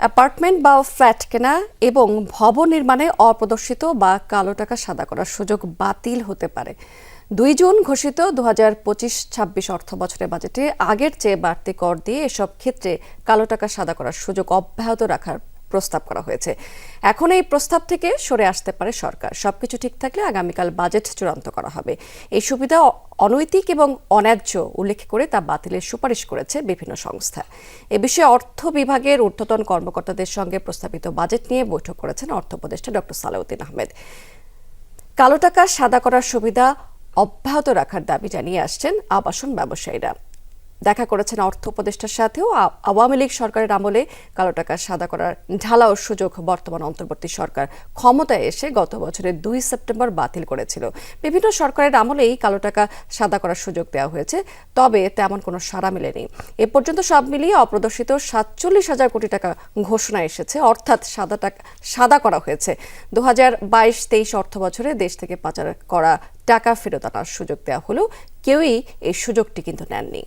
Apartment বা flat কেনা এবং ভবন নির্মাণে অপ্রদর্শিত বা কালো টাকা সাদা করার সুযোগ বাতিল হতে পারে। দুই জুন ঘোষিত দু হাজার পঁচিশ ছাব্বিশ অর্থ বছরের বাজেটে আগের চেয়ে বাড়তি কর দিয়ে এসব ক্ষেত্রে কালো টাকা সাদা করার সুযোগ অব্যাহত রাখার প্রস্তাব করা হয়েছে। এখন এই প্রস্তাব থেকে সরে আসতে পারে সরকার। সবকিছু ঠিক থাকলে আগামীকাল বাজেট চূড়ান্ত করা হবে। এই সুবিধা অনৈতিক এবং অন্যায্য উল্লেখ করে তা বাতিলের সুপারিশ করেছে বিভিন্ন সংস্থা। এ বিষয়ে অর্থ বিভাগের ঊর্ধ্বতন কর্মকর্তাদের সঙ্গে প্রস্তাবিত বাজেট নিয়ে বৈঠক করেছেন অর্থ উপদেষ্টা ডক্টর সালাউদ্দিন আহমেদ। কালো টাকা সাদা করার সুবিধা অব্যাহত রাখার দাবি জানিয়ে আসছেন আবাসন ব্যবসায়ীরা। দেখা করেছেন অর্থ উপদেষ্টার সাথেও আওয়ামী লীগ সরকারের আমলে কালো টাকা সাদা করার ঢালাও সুযোগ বর্তমান অন্তর্বর্তী সরকার ক্ষমতায় এসে গত বছরের দুই সেপ্টেম্বর বাতিল করেছিল। বিভিন্ন সরকারের আমলেই কালো টাকা সাদা করার সুযোগ দেওয়া হয়েছে, তবে তেমন কোনো সাড়া মেলেনি। এ পর্যন্ত সব মিলিয়ে অপ্রদর্শিত সাতচল্লিশ হাজার কোটি টাকা ঘোষণা এসেছে, অর্থাৎ সাদা টাকা, সাদা করা হয়েছে। দু হাজার বাইশ তেইশ অর্থ বছরে দেশ থেকে পাচার করা টাকা ফেরত আনার সুযোগ দেওয়া হলেও কেউই এই সুযোগটি কিন্তু নেননি।